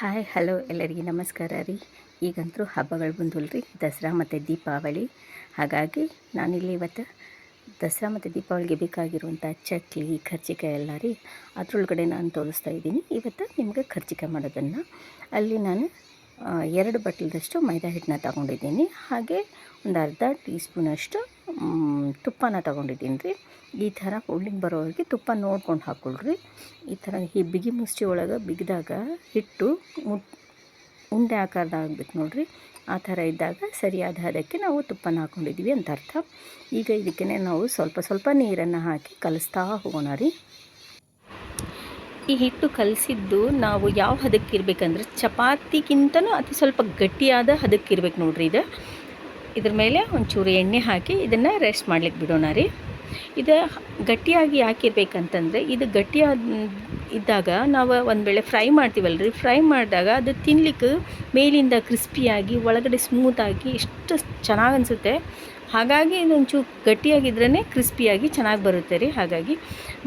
Hi hello ಎಲ್ಲರಿಗೆ ನಮಸ್ಕಾರ ರೀ. ಈಗಂತೂ ಹಬ್ಬಗಳು ಬಂದವಲ್ರಿ, ದಸರಾ ಮತ್ತು ದೀಪಾವಳಿ. ಹಾಗಾಗಿ ನಾನಿಲ್ಲಿ ಇವತ್ತು ದಸರಾ ಮತ್ತು ದೀಪಾವಳಿಗೆ ಬೇಕಾಗಿರುವಂಥ ಚಕ್ಲಿ, ಕರ್ಜಿಕಾಯಿ ಎಲ್ಲ ರೀ, ಅದರೊಳಗಡೆ ನಾನು ತೋರಿಸ್ತಾ ಇದ್ದೀನಿ. ಇವತ್ತು ನಿಮಗೆ ಕರ್ಜಿಕಾಯಿ ಮಾಡೋದನ್ನು. ಅಲ್ಲಿ ನಾನು ಎರಡು ಬಟ್ಲದಷ್ಟು ಮೈದಾ ಹಿಟ್ಟನ್ನ ತಗೊಂಡಿದ್ದೀನಿ. ಹಾಗೆ ಒಂದು ಅರ್ಧ ಟೀ ಸ್ಪೂನಷ್ಟು ತುಪ್ಪನ ತಗೊಂಡಿದ್ದೀನಿ ರೀ ಈ ಥರ ಕೂಡ್ಲಿಂಗ್ ಬರೋವರೆಗೆ ತುಪ್ಪ ನೋಡ್ಕೊಂಡು ಹಾಕ್ಕೊಳ್ರಿ ಈ ಥರ ಈ ಬಿಗಿ ಮುಷ್ಟಿ ಒಳಗೆ ಬಿಗಿದಾಗ ಹಿಟ್ಟು ಉಂಡೆ ಆಕಾರದ ಆಗ್ಬೇಕು ನೋಡಿರಿ. ಆ ಥರ ಇದ್ದಾಗ ಸರಿಯಾದ ಹದಕ್ಕೆ ನಾವು ತುಪ್ಪನ ಹಾಕ್ಕೊಂಡಿದ್ದೀವಿ ಅಂತ ಅರ್ಥ. ಈಗ ಇದಕ್ಕೆ ನಾವು ಸ್ವಲ್ಪ ಸ್ವಲ್ಪ ನೀರನ್ನು ಹಾಕಿ ಕಲಿಸ್ತಾ ಹೋಗೋಣ ರೀ. ಈ ಹಿಟ್ಟು ಕಲಸಿದ್ದು ನಾವು ಯಾವ ಹದಕ್ಕೆ ಇರಬೇಕಂದ್ರೆ ಚಪಾತಿಗಿಂತನೂ ಅತಿ ಸ್ವಲ್ಪ ಗಟ್ಟಿಯಾದ ಹದಕ್ಕೆ ಇರಬೇಕು ನೋಡ್ರಿ ಇದು ಇದ್ರ ಮೇಲೆ ಒಂಚೂರು ಎಣ್ಣೆ ಹಾಕಿ ಇದನ್ನು ರೆಸ್ಟ್ ಮಾಡ್ಲಿಕ್ಕೆ ಬಿಡೋಣ ರೀ. ಇದು ಗಟ್ಟಿಯಾಗಿ ಯಾಕಿರ್ಬೇಕಂತಂದರೆ ಇದು ಗಟ್ಟಿಯಾದ ಇದ್ದಾಗ ನಾವು ಒಂದು ವೇಳೆ ಫ್ರೈ ಮಾಡ್ತೀವಲ್ರಿ? ಫ್ರೈ ಮಾಡಿದಾಗ ಅದು ತಿನ್ನಲಿಕ್ಕೆ ಮೇಲಿಂದ ಕ್ರಿಸ್ಪಿಯಾಗಿ, ಒಳಗಡೆ ಸ್ಮೂತಾಗಿ ಎಷ್ಟು ಚೆನ್ನಾಗಿ ಅನಿಸುತ್ತೆ. ಹಾಗಾಗಿ ಇದೊಂಚೂರು ಗಟ್ಟಿಯಾಗಿದ್ರೇ ಕ್ರಿಸ್ಪಿಯಾಗಿ ಚೆನ್ನಾಗಿ ಬರುತ್ತೆ ರೀ. ಹಾಗಾಗಿ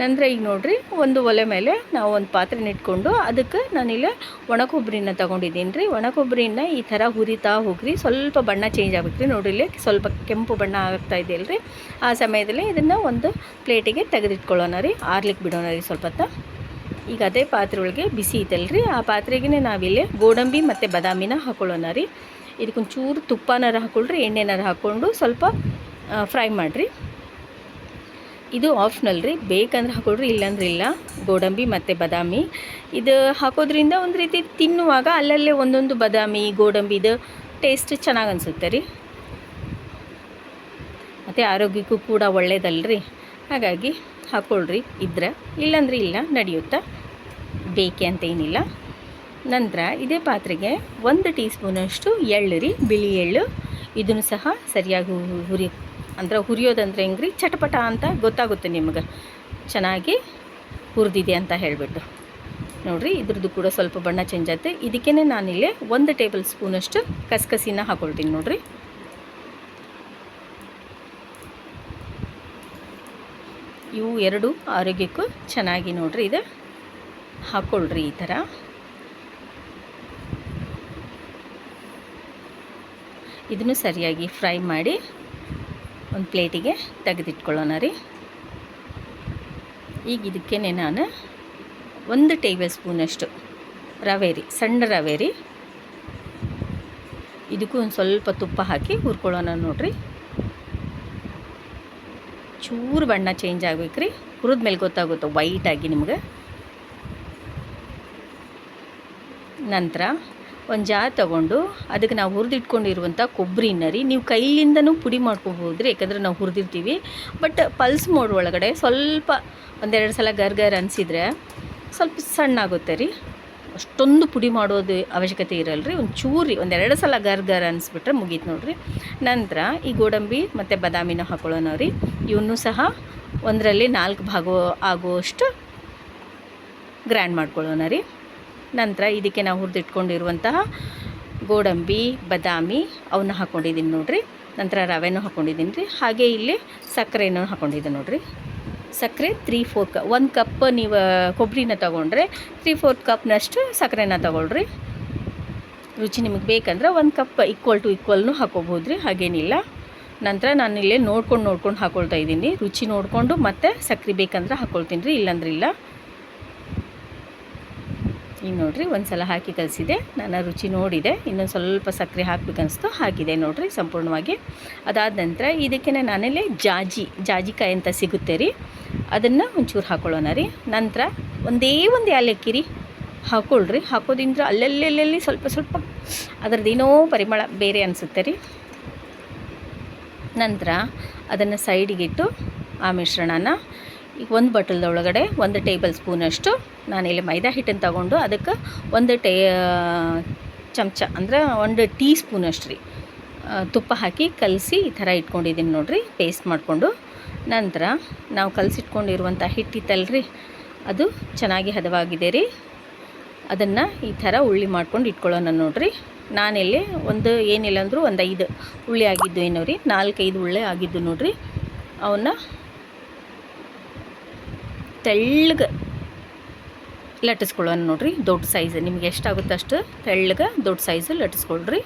ನಂತರ ಈಗ ನೋಡಿರಿ, ಒಂದು ಒಲೆ ಮೇಲೆ ನಾವು ಒಂದು ಪಾತ್ರೆನ ಇಟ್ಕೊಂಡು ಅದಕ್ಕೆ ನಾನಿಲ್ಲ ಒಣ ಕೊಬ್ಬರಿನ ತೊಗೊಂಡಿದ್ದೀನಿ ರೀ. ಒಣ ಕೊಬ್ಬರಿನ ಈ ಥರ ಹುರಿತಾ ಹೋಗ್ರಿ. ಸ್ವಲ್ಪ ಬಣ್ಣ ಚೇಂಜ್ ಆಗುತ್ತೆ ರೀ. ನೋಡಿರಿ ಸ್ವಲ್ಪ ಕೆಂಪು ಬಣ್ಣ ಆಗ್ತಾ ಇದೆಯಲ್ಲ ರೀ ಆ ಸಮಯದಲ್ಲಿ ಇದನ್ನು ಒಂದು ಪ್ಲೇಟಿಗೆ ತೆಗೆದಿಟ್ಕೊಳ್ಳೋಣ ರೀ. ಆರ್ಲಿಕ್ಕೆ ಬಿಡೋಣ ರೀ ಸ್ವಲ್ಪ ಈಗ ಅದೇ ಪಾತ್ರೆ ಒಳಗೆ ಬಿಸಿ ಐತಲ್ಲ ರೀ. ಆ ಪಾತ್ರೆಗೆ ನಾವಿಲ್ಲಿ ಗೋಡಂಬಿ ಮತ್ತು ಬಾದಾಮಿನ ಹಾಕೊಳ್ಳೋಣ ರೀ. ಇದಕ್ಕೊಂಚೂರು ತುಪ್ಪನಾರ ಹಾಕ್ಕೊಳ್ರಿ ಎಣ್ಣೆನಾರ ಹಾಕ್ಕೊಂಡು ಸ್ವಲ್ಪ ಫ್ರೈ ಮಾಡಿರಿ. ಇದು ಆಪ್ಷನಲ್ ರೀ. ಬೇಕಂದ್ರೆ ಹಾಕೊಳ್ರಿ, ಇಲ್ಲಾಂದ್ರೆ ಇಲ್ಲ. ಗೋಡಂಬಿ ಮತ್ತು ಬಾದಾಮಿ. ಇದು ಹಾಕೋದ್ರಿಂದ ಒಂದು ರೀತಿ ತಿನ್ನುವಾಗ ಅಲ್ಲಲ್ಲೇ ಒಂದೊಂದು ಬಾದಾಮಿ ಗೋಡಂಬಿದು ಟೇಸ್ಟ್ ಚೆನ್ನಾಗಿ ಅನಿಸುತ್ತೆ ರೀ. ಮತ್ತು ಆರೋಗ್ಯಕ್ಕೂ ಕೂಡ ಒಳ್ಳೆಯದಲ್ರಿ ಹಾಗಾಗಿ ಹಾಕ್ಕೊಳ್ರಿ ಇದ್ರೆ ಇಲ್ಲಾಂದ್ರೆ ಇಲ್ಲ, ನಡೆಯುತ್ತಾ? ಬೇಕೆ ಅಂತ ಏನಿಲ್ಲ. ನಂತರ ಇದೇ ಪಾತ್ರೆಗೆ ಒಂದು ಟೀ ಸ್ಪೂನಷ್ಟು ಎಳ್ಳು ರೀ ಬಿಳಿ ಎಳ್ಳು. ಇದನ್ನು ಸಹ ಸರಿಯಾಗಿ ಹುರಿ ಅಂದ್ರೆ ಹುರಿಯೋದಂದ್ರೆ ಹೆಂಗ್ರಿ? ಚಟಪಟ ಅಂತ ಗೊತ್ತಾಗುತ್ತೆ ನಿಮಗೆ. ಚೆನ್ನಾಗಿ ಹುರಿದಿದೆ ಅಂತ ಹೇಳಿಬಿಟ್ಟು. ನೋಡಿರಿ, ಇದ್ರದ್ದು ಕೂಡ ಸ್ವಲ್ಪ ಬಣ್ಣ ಚೇಂಜ್ ಆಗುತ್ತೆ ಇದಕ್ಕೇ ನಾನಿಲ್ಲಿ ಒಂದು ಟೇಬಲ್ ಸ್ಪೂನಷ್ಟು ಕಸಕಸಿನ ಹಾಕೊಳ್ತೀನಿ ನೋಡಿರಿ. ಇವು ಎರಡು ಆರೋಗ್ಯಕ್ಕೂ ಚೆನ್ನಾಗಿ ನೋಡ್ರಿ ಇದು. ಹಾಕ್ಕೊಳ್ರಿ ಈ ಥರ. ಇದನ್ನು ಸರಿಯಾಗಿ ಫ್ರೈ ಮಾಡಿ ಒಂದು ಪ್ಲೇಟಿಗೆ ತೆಗೆದಿಟ್ಕೊಳ್ಳೋಣ ರೀ. ಈಗ ಇದಕ್ಕೇ ನಾನು ಒಂದು ಟೇಬಲ್ ಸ್ಪೂನಷ್ಟು ರವೆ ರೀ, ಸಣ್ಣ ರವೆ ರೀ. ಇದಕ್ಕೂ ಒಂದು ಸ್ವಲ್ಪ ತುಪ್ಪ ಹಾಕಿ ಹುರ್ಕೊಳ್ಳೋಣ ನೋಡ್ರಿ. ಚೂರು ಬಣ್ಣ ಚೇಂಜ್ ಆಗ್ಬೇಕು ರೀ. ಹುರಿದ ಮೇಲೆ ಗೊತ್ತಾಗುತ್ತೆ ವೈಟಾಗಿ ನಿಮ್ಗೆ. ನಂತರ ಒಂದು ಜಾರ್ ತೊಗೊಂಡು ಅದಕ್ಕೆ ನಾವು ಹುರಿದಿಟ್ಕೊಂಡಿರುವಂಥ ಕೊಬ್ಬರಿನ ರೀ. ನೀವು ಕೈಲಿಂದನೂ ಪುಡಿ ಮಾಡ್ಕೊಬೋದು ರೀ, ಯಾಕಂದರೆ ನಾವು ಹುರಿದಿರ್ತೀವಿ. ಬಟ್ ಪಲ್ಸ್ ಮೋಡ್ ಒಳಗಡೆ ಸ್ವಲ್ಪ ಒಂದೆರಡು ಸಲ ಗರ್ ಗರ್ ಅನಿಸಿದ್ರೆ ಸ್ವಲ್ಪ ಸಣ್ಣ ಆಗುತ್ತೆ ರೀ. ಅಷ್ಟೊಂದು ಪುಡಿ ಮಾಡೋದು ಅವಶ್ಯಕತೆ ಇರಲ್ಲ ರೀ ಒಂದು ಚೂರಿ ಒಂದೆರಡು ಸಲ ಗರ್ ಗರ್ ಅನಿಸ್ಬಿಟ್ರೆ ಮುಗೀತು ನೋಡಿರಿ. ನಂತರ ಈ ಗೋಡಂಬಿ ಮತ್ತು ಬಾದಾಮಿನ ಹಾಕೊಳ್ಳೋಣ ರೀ. ಇವನ್ನೂ ಸಹ ಒಂದರಲ್ಲಿ ನಾಲ್ಕು ಭಾಗ ಆಗುವಷ್ಟು ಗ್ರ್ಯಾಂಡ್ ಮಾಡ್ಕೊಳ್ಳೋಣ ರೀ. ನಂತರ ಇದಕ್ಕೆ ನಾವು ಹುರಿದಿಟ್ಕೊಂಡಿರುವಂತಹ ಗೋಡಂಬಿ, ಬಾದಾಮಿ ಅವನ್ನ ಹಾಕ್ಕೊಂಡಿದ್ದೀನಿ ನೋಡಿರಿ. ನಂತರ ರವೆನೂ ಹಾಕ್ಕೊಂಡಿದ್ದೀನಿ ರೀ. ಹಾಗೆ ಇಲ್ಲಿ ಸಕ್ಕರೆನೂ ಹಾಕ್ಕೊಂಡಿದ್ದೀನಿ ನೋಡ್ರಿ. ಸಕ್ಕರೆ ತ್ರೀ ಫೋರ್ ಕ ಒಂದು ಕಪ್ ನೀವು ಕೊಬ್ಬರಿನ ತೊಗೊಂಡ್ರೆ ತ್ರೀ ಫೋರ್ ಕಪ್ನಷ್ಟು ಸಕ್ಕರೆನ ತೊಗೊಳ್ರಿ. ರುಚಿ ನಿಮಗೆ ಬೇಕಂದ್ರೆ ಒಂದು ಕಪ್ ಈಕ್ವಲ್ ಟು ಈಕ್ವಲ್ನು ಹಾಕೋಬೋದು ರೀ ಹಾಗೇನಿಲ್ಲ. ನಂತರ ನಾನು ಇಲ್ಲೇ ನೋಡ್ಕೊಂಡು ನೋಡ್ಕೊಂಡು ಹಾಕೊಳ್ತಾ ಇದ್ದೀನಿ. ರುಚಿ ನೋಡಿಕೊಂಡು ಮತ್ತೆ ಸಕ್ಕರೆ ಬೇಕಂದ್ರೆ ಹಾಕ್ಕೊಳ್ತೀನಿ ರೀ, ಇಲ್ಲಾಂದ್ರೆ ಇಲ್ಲ. ಈಗ ನೋಡಿರಿ ಒಂದು ಸಲ ಹಾಕಿ ಕಲಿಸಿದೆ. ನಾನು ರುಚಿ ನೋಡಿದೆ. ಇನ್ನೊಂದು ಸ್ವಲ್ಪ ಸಕ್ಕರೆ ಹಾಕ್ಬೇಕನ್ನಿಸ್ತು ಹಾಕಿದೆ ನೋಡಿರಿ ಸಂಪೂರ್ಣವಾಗಿ. ಅದಾದ ನಂತರ ಇದಕ್ಕೆ ನಾನಲ್ಲೇ ಜಾಜಿ, ಜಾಜಿಕಾಯಿ ಅಂತ ಸಿಗುತ್ತೆ ರೀ. ಅದನ್ನು ಒಂಚೂರು ಹಾಕೊಳ್ಳೋಣ ರೀ. ನಂತರ ಒಂದೇ ಒಂದು ಏಲಕ್ಕಿ ರೀ. ಹಾಕ್ಕೊಳ್ರಿ ಹಾಕೋದ್ರಿಂದ ಅಲ್ಲಲ್ಲಿ ಸ್ವಲ್ಪ ಸ್ವಲ್ಪ ಅದರದ್ದೇನೋ ಪರಿಮಳ ಬೇರೆ ಅನಿಸುತ್ತೆ ರೀ. ನಂತರ ಅದನ್ನು ಸೈಡಿಗಿಟ್ಟು ಆ ಮಿಶ್ರಣನ ಈಗ ಒಂದು ಬಟಲ್ದೊಳಗಡೆ ಒಂದು ಟೇಬಲ್ ಸ್ಪೂನಷ್ಟು ಇಲ್ಲಿ ಮೈದಾ ಹಿಟ್ಟನ್ನು ತಗೊಂಡು ಅದಕ್ಕೆ ಒಂದು ಟೇ, ಚಮಚ ಅಂದರೆ ಒಂದು ಟೀ ಸ್ಪೂನಷ್ಟು ರೀ. ತುಪ್ಪ ಹಾಕಿ ಕಲಸಿ ಈ ಥರ ಇಟ್ಕೊಂಡಿದ್ದೀನಿ ನೋಡಿರಿ. ಪೇಸ್ಟ್ ಮಾಡಿಕೊಂಡು ನಂತರ ನಾವು ಕಲಸಿಟ್ಕೊಂಡಿರುವಂಥ ಹಿಟ್ಟಿತ್ತಲ್ರಿ ಅದು ಚೆನ್ನಾಗಿ ಹದವಾಗಿದೆ ರೀ. ಅದನ್ನು ಈ ಥರ ಉಳ್ಳಿ ಮಾಡ್ಕೊಂಡು ಇಟ್ಕೊಳ್ಳೋಣ ನೋಡಿರಿ. ನಾನಿಲ್ಲಿ ಒಂದು ಏನಿಲ್ಲ ಅಂದರೂ ಒಂದು ಐದು ಉಳ್ಳಿ ಆಗಿದ್ದು ಏನೋ ರೀ, ನಾಲ್ಕೈದು ಉಳ್ಳಿ ಆಗಿದ್ದು ನೋಡಿರಿ. ಅವನ್ನ ತೆಳ್ಳಗೆ ಲಟ್ಟಿಸ್ಕೊಳ್ಳೋಣ ನೋಡಿರಿ, ದೊಡ್ಡ ಸೈಜ್. ನಿಮ್ಗೆ ಎಷ್ಟಾಗುತ್ತೆ ಅಷ್ಟು ತೆಳ್ಳಗೆ, ದೊಡ್ಡ ಸೈಜ್ ಲಟ್ಟಿಸ್ಕೊಳ್ರಿ.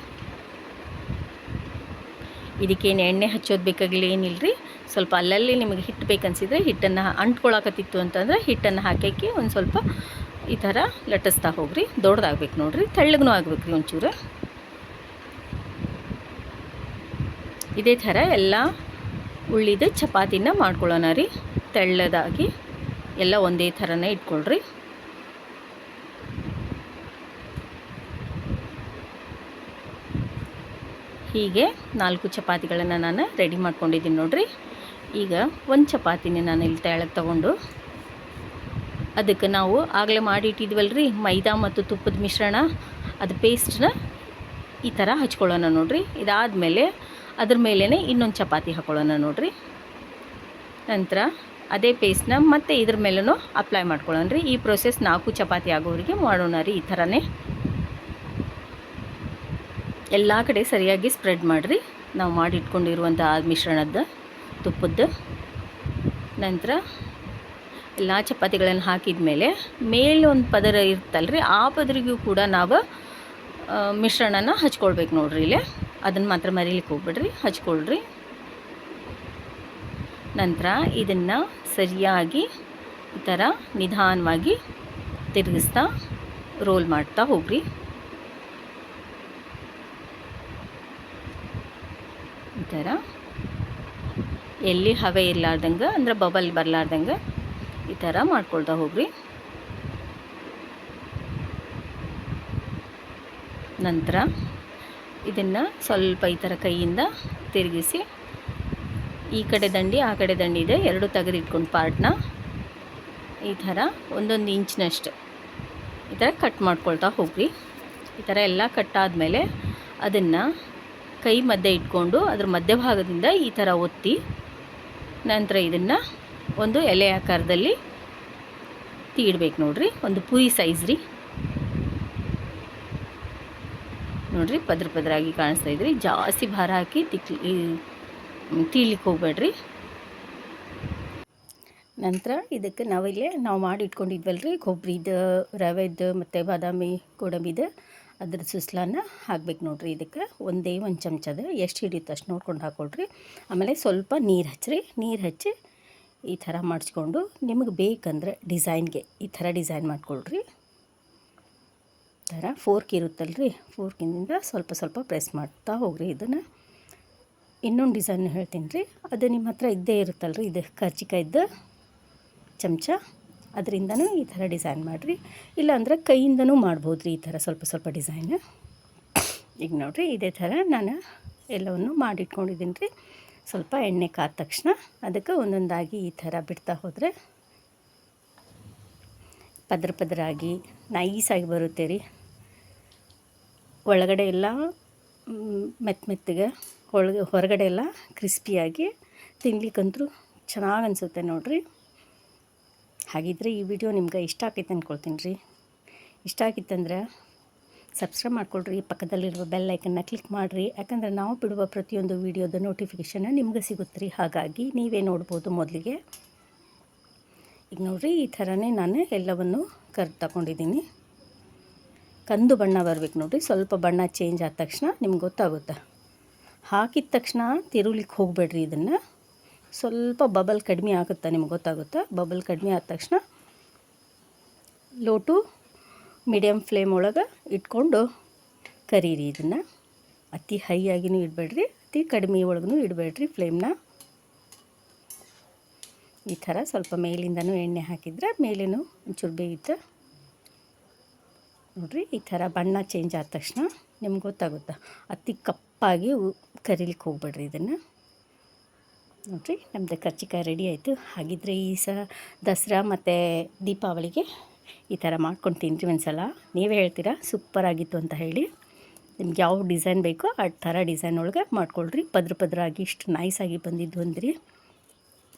ಇದಕ್ಕೇನು ಎಣ್ಣೆ ಹಚ್ಚೋದು ಬೇಕಾಗಿಲ್ಲ ಏನಿಲ್ಲ ರೀ ಸ್ವಲ್ಪ ಅಲ್ಲಲ್ಲಿ ನಿಮಗೆ ಹಿಟ್ಟು ಬೇಕನ್ಸಿದ್ರೆ ಹಿಟ್ಟನ್ನು ಅಂಟ್ಕೊಳಕತ್ತಿತ್ತು ಅಂತಂದ್ರೆ ಹಿಟ್ಟನ್ನು ಹಾಕಿ ಒಂದು ಸ್ವಲ್ಪ ಈ ಥರ ಲಟ್ಟಿಸ್ತಾ ಹೋಗ್ರಿ. ದೊಡ್ಡದಾಗ್ಬೇಕು ನೋಡ್ರಿ ತೆಳ್ಳಗೂ ಆಗ್ಬೇಕು ರೀ ಒಂಚೂರು. ಇದೇ ಥರ ಎಲ್ಲ ಉಳ್ಳಿದ ಚಪಾತಿನ ಮಾಡ್ಕೊಳ್ಳೋಣ ರೀ. ತೆಳ್ಳದಾಗಿ ಎಲ್ಲ ಒಂದೇ ಥರನೇ ಇಟ್ಕೊಳ್ರಿ. ಹೀಗೆ ನಾಲ್ಕು ಚಪಾತಿಗಳನ್ನು ನಾನು ರೆಡಿ ಮಾಡ್ಕೊಂಡಿದ್ದೀನಿ ನೋಡ್ರಿ. ಈಗ ಒಂದು ಚಪಾತಿನೇ ನಾನು ಇಲ್ಲಿ ತೆಳಗೆ ತಗೊಂಡು ಅದಕ್ಕೆ ನಾವು ಆಗಲೇ ಮಾಡಿ ಇಟ್ಟಿದ್ವಲ್ಲ ರೀ ಮೈದಾ ಮತ್ತು ತುಪ್ಪದ ಮಿಶ್ರಣ, ಅದು ಪೇಸ್ಟ್ನ ಈ ಥರ ಹಚ್ಕೊಳ್ಳೋಣ ಇದಾದ ಇದಾದಮೇಲೆ ಅದ್ರ ಮೇಲೇ ಇನ್ನೊಂದು ಚಪಾತಿ ಹಾಕೊಳ್ಳೋಣ ನೋಡಿರಿ. ನಂತರ ಅದೇ ಪೇಸ್ಟ್ನ ಮತ್ತೆ ಇದ್ರ ಮೇಲೂ ಅಪ್ಲೈ ಮಾಡ್ಕೊಳ್ಳೋಣ ರೀ ಈ ಪ್ರೊಸೆಸ್ ನಾಲ್ಕು ಚಪಾತಿ ಆಗೋರಿಗೆ ಮಾಡೋಣ ರೀ ಈ ಥರನೇ. ಎಲ್ಲ ಕಡೆ ಸರಿಯಾಗಿ ಸ್ಪ್ರೆಡ್ ಮಾಡಿರಿ. ನಾವು ಮಾಡಿಟ್ಕೊಂಡಿರುವಂಥ ಆ ಮಿಶ್ರಣದ ತುಪ್ಪದ್ದು. ನಂತರ ಎಲ್ಲ ಚಪಾತಿಗಳನ್ನು ಹಾಕಿದ ಮೇಲೆ ಮೇಲೊಂದು ಪದರ ಇರ್ತಲ್ರಿ ಆ ಪದರಿಗೂ ಕೂಡ ನಾವು ಮಿಶ್ರಣನ ಹಚ್ಕೊಳ್ಬೇಕು ನೋಡ್ರಿ ಇಲ್ಲೇ. ಅದನ್ನು ಮಾತ್ರ ಮರೀಲಿಕ್ಕೆ ಹೋಗ್ಬಿಡ್ರಿ, ಹಚ್ಕೊಳ್ರಿ. ನಂತರ ಇದನ್ನು ಸರಿಯಾಗಿ ಈ ಥರ ನಿಧಾನವಾಗಿ ತಿರುಗಿಸ್ತಾ ರೋಲ್ ಮಾಡ್ತಾ ಹೋಗ್ರಿ. ಈ ಥರ ಎಲ್ಲಿ ಹವೆ ಇರಲಾರ್ದಂಗೆ, ಅಂದ್ರೆ ಬಬಲ್ ಬರಲಾರ್ದಂಗೆ ಈ ಥರ ಮಾಡ್ಕೊಳ್ತಾ ಹೋಗ್ರಿ. ನಂತರ ಇದನ್ನು ಸ್ವಲ್ಪ ಈ ಥರ ಕೈಯಿಂದ ತಿರುಗಿಸಿ, ಈ ಕಡೆ ದಂಡಿ, ಆ ಕಡೆ ದಂಡಿ ಇದೆ, ಎರಡು ತೆಗೆದಿಟ್ಕೊಂಡು ಪಾರ್ಟ್ನ ಈ ಥರ ಒಂದೊಂದು ಇಂಚಿನಷ್ಟು ಈ ಥರ ಕಟ್ ಮಾಡ್ಕೊಳ್ತಾ ಹೋಗ್ರಿ. ಈ ಥರ ಎಲ್ಲ ಕಟ್ ಆದಮೇಲೆ ಅದನ್ನು ಕೈ ಮಧ್ಯೆ ಇಟ್ಕೊಂಡು, ಅದ್ರ ಮಧ್ಯಭಾಗದಿಂದ ಈ ಥರ ಒತ್ತಿ ನಂತರ ಇದನ್ನು ಒಂದು ಎಲೆ ಆಕಾರದಲ್ಲಿ ತೀಡ್ಬೇಕು ನೋಡ್ರಿ. ಒಂದು ಪೂರಿ ಸೈಜ್ ರೀ. ನೋಡ್ರಿ, ಪದ್ರ ಪದ್ರಾಗಿ ಕಾಣಿಸ್ತಾ ಇದ್ರಿ ಜಾಸ್ತಿ ಭಾರ ಹಾಕಿ ತಿಕ್ಲಿ ತೀಡ್ಲಿಕ್ಕೆ ಹೋಗ್ಬೇಡ್ರಿ. ನಂತರ ಇದಕ್ಕೆ ನಾವಿಲ್ಲೇ ನಾವು ಮಾಡಿ ಇಟ್ಕೊಂಡಿದ್ವಲ್ರಿ. ಕೊಬ್ಬರಿದು ರವೆದು ಮತ್ತು ಬಾದಾಮಿ, ಗೋಡಂಬಿದು. ಅದ್ರ ಸುಸ್ಲಾನ ಹಾಕ್ಬೇಕು ನೋಡ್ರಿ ಇದಕ್ಕೆ. ಒಂದೇ ಒಂದು ಚಮಚದ ಎಷ್ಟು ಹಿಡಿಯುತ್ತೆ ಅಷ್ಟು ನೋಡ್ಕೊಂಡು ಹಾಕ್ಕೊಳ್ರಿ ಆಮೇಲೆ ಸ್ವಲ್ಪ ನೀರು ಹಚ್ಚಿರಿ ನೀರು ಹಚ್ಚಿ ಈ ಥರ ಮಾಡಿಸ್ಕೊಂಡು ನಿಮಗೆ ಬೇಕಂದ್ರೆ ಡಿಸೈನ್ಗೆ ಈ ಥರ ಡಿಸೈನ್ ಮಾಡ್ಕೊಳ್ರಿ. ಥರ ಫೋರ್ಕ್ ಇರುತ್ತಲ್ರಿ. ಫೋರ್ಕಿನಿಂದ ಸ್ವಲ್ಪ ಸ್ವಲ್ಪ ಪ್ರೆಸ್ ಮಾಡ್ತಾ ಹೋಗ್ರಿ ಇದನ್ನು. ಇನ್ನೊಂದು ಡಿಸೈನ್ ಹೇಳ್ತೀನಿ ರೀ. ಅದು ನಿಮ್ಮ ಹತ್ರ ಇದ್ದೇ ಇರುತ್ತಲ್ರಿ. ಇದು ಕರ್ಜಿಕಾಯ್ದು ಚಮಚ. ಅದರಿಂದನೂ ಈ ಥರ ಡಿಸೈನ್ ಮಾಡಿರಿ. ಇಲ್ಲಾಂದ್ರೆ ಕೈಯಿಂದನೂ ಮಾಡ್ಬೋದು ರೀ ಈ ಥರ ಸ್ವಲ್ಪ ಸ್ವಲ್ಪ ಡಿಸೈನ್. ಈಗ ನೋಡಿರಿ ಇದೇ ಥರ ನಾನು ಎಲ್ಲವನ್ನು ಮಾಡಿಟ್ಕೊಂಡಿದ್ದೀನಿ ರೀ ಸ್ವಲ್ಪ ಎಣ್ಣೆ ಕಾದ ತಕ್ಷಣ ಅದಕ್ಕೆ ಒಂದೊಂದಾಗಿ ಈ ಥರ ಬಿಡ್ತಾ ಹೋದರೆ ಪದ್ರ ಪದರಾಗಿ ನೈಸಾಗಿ ಬರುತ್ತೆ ರೀ. ಒಳಗಡೆ ಎಲ್ಲ ಮೆತ್ತ ಮೆತ್ತಗೆ ಒಳಗೆ ಹೊರಗಡೆ ಎಲ್ಲ ಕ್ರಿಸ್ಪಿಯಾಗಿ ತಿನ್ಲಿಕ್ಕಂತೂ ಚೆನ್ನಾಗಿ ಅನಿಸುತ್ತೆ ನೋಡಿರಿ. ಹಾಗಿದ್ರೆ ಈ ವಿಡಿಯೋ ನಿಮ್ಗೆ ಇಷ್ಟ ಆಗೈತೆ ಅಂದ್ಕೊಳ್ತೀನಿ ರೀ. ಇಷ್ಟ ಆಗಿತ್ತಂದ್ರೆ ಸಬ್ಸ್ಕ್ರೈಬ್ ಮಾಡ್ಕೊಳ್ರಿ. ಪಕ್ಕದಲ್ಲಿರುವ ಬೆಲ್ ಐಕನ್ನ ಕ್ಲಿಕ್ ಮಾಡಿರಿ. ಯಾಕಂದರೆ ನಾವು ಬಿಡುವ ಪ್ರತಿಯೊಂದು ವೀಡಿಯೋದ ನೋಟಿಫಿಕೇಷನ್ ನಿಮ್ಗೆ ಸಿಗುತ್ತೆ ರೀ. ಹಾಗಾಗಿ ನೀವೇ ನೋಡ್ಬೋದು ಮೊದಲಿಗೆ. ಈಗ ನೋಡಿರಿ, ಈ ಥರನೇ ನಾನು ಎಲ್ಲವನ್ನು ಕರ್, ತಗೊಂಡಿದ್ದೀನಿ. ಕಂದು ಬಣ್ಣ ಬರಬೇಕು ನೋಡಿರಿ. ಸ್ವಲ್ಪ ಬಣ್ಣ ಚೇಂಜ್ ಆದ ತಕ್ಷಣ ನಿಮ್ಗೆ ಗೊತ್ತಾಗುತ್ತೆ. ಹಾಕಿದ ತಕ್ಷಣ ತಿರುಳಿಕ್ಕೆ ಹೋಗಬೇಡ್ರಿ ಇದನ್ನು. ಸ್ವಲ್ಪ ಬಬಲ್ ಕಡಿಮೆ ಆಗುತ್ತೆ ನಿಮ್ಗೆ ಗೊತ್ತಾಗುತ್ತೆ? ಬಬಲ್ ಕಡಿಮೆ ಆದ ತಕ್ಷಣ ಲೋ ಟು ಮೀಡಿಯಮ್ ಫ್ಲೇಮ್ ಒಳಗೆ ಇಟ್ಕೊಂಡು ಕರೀರಿ ಇದನ್ನು. ಅತಿ ಹೈ ಆಗಿನೂ ಇಡಬೇಡ್ರಿ, ಅತಿ ಕಡಿಮೆ ಒಳಗೂ ಇಡಬೇಡ್ರಿ ಫ್ಲೇಮ್ನ ಈ ಥರ ಸ್ವಲ್ಪ ಮೇಲಿಂದನೂ ಎಣ್ಣೆ ಹಾಕಿದ್ರೆ ಮೇಲೇನು ಒಂಚೂರು ಬೇಯುತ್ತೆ. ನೋಡಿರಿ, ಈ ಥರ ಬಣ್ಣ ಚೇಂಜ್ ಆದ ತಕ್ಷಣ ನಿಮ್ಗೆ ಗೊತ್ತಾಗುತ್ತೆ? ಅತಿ ಕಪ್ಪಾಗಿ ಕರೀಲಿಕ್ಕೆ ಹೋಗ್ಬೇಡ್ರಿ ಇದನ್ನು. ನೋಡಿರಿ ನಮ್ಮದು ಕರ್ಚಿಕಾಯಿ ರೆಡಿ ಆಯಿತು. ಹಾಗಿದ್ರೆ ಈ ಸ ದಸರಾ ಮತ್ತು ದೀಪಾವಳಿಗೆ ಈ ಥರ ಮಾಡ್ಕೊಂಡು ತಿನ್ರಿ ಒಂದು ಸಲ ನೀವೇ ಹೇಳ್ತೀರಾ? ಸೂಪರ್ ಆಗಿತ್ತು ಅಂತ ಹೇಳಿ. ನಿಮ್ಗೆ ಯಾವ ಡಿಸೈನ್ ಬೇಕೋ ಆ ಥರ ಡಿಸೈನ್ ಒಳಗೆ ಮಾಡ್ಕೊಳ್ರಿ. ಪದ್ರ ಪದ್ರ ಆಗಿ ಇಷ್ಟು ನೈಸಾಗಿ ಬಂದಿದ್ದು ಅಂದ್ರಿ.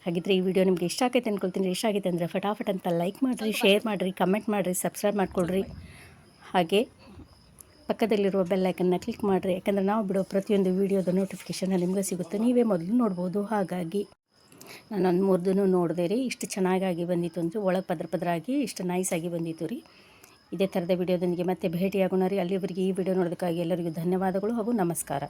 ಹಾಗಿದ್ರೆ ಈ ವಿಡಿಯೋ ನಿಮ್ಗೆ ಇಷ್ಟ ಆಗೈತೆ ಅಂದ್ಕೊಳ್ತೀನಿ ಇಷ್ಟ ಆಗೈತೆ ಅಂದರೆ ಫಟಾಫಟ್ ಅಂತ ಲೈಕ್ ಮಾಡಿರಿ ಶೇರ್ ಮಾಡಿರಿ. ಕಮೆಂಟ್ ಮಾಡಿರಿ ಸಬ್ಸ್ಕ್ರೈಬ್ ಮಾಡ್ಕೊಳ್ರಿ. ಹಾಗೆ ಪಕ್ಕದಲ್ಲಿರುವ ಬೆಲ್ಲೈಕನ್ನ ಕ್ಲಿಕ್ ಮಾಡಿರಿ. ಯಾಕಂದರೆ ನಾವು ಬಿಡೋ ಪ್ರತಿಯೊಂದು ವೀಡಿಯೋದ ನೋಟಿಫಿಕೇಷನ್ ನಿಮಗೆ ಸಿಗುತ್ತೆ. ನೀವೇ ಮೊದಲು ನೋಡ್ಬೋದು. ಹಾಗಾಗಿ ನಾನು ಮೂರ್ದನು ನೋಡಿದೆ ರೀ. ಇಷ್ಟು ಚೆನ್ನಾಗಾಗಿ ಬಂದಿತ್ತು ಅಂದರೆ ಒಳಗೆ ಪದ್ರ ಪದ್ರ ಆಗಿ ಇಷ್ಟು ನೈಸಾಗಿ ಬಂದಿತ್ತು ರೀ. ಇದೇ ಥರದ ವಿಡಿಯೋದೊಂದಿಗೆ ಮತ್ತೆ ಭೇಟಿಯಾಗೋಣ ರೀ. ಅಲ್ಲಿವರೆಗೆ ಈ ವಿಡಿಯೋ ನೋಡೋದಕ್ಕಾಗಿ ಎಲ್ಲರಿಗೂ ಧನ್ಯವಾದಗಳು ಹಾಗೂ ನಮಸ್ಕಾರ.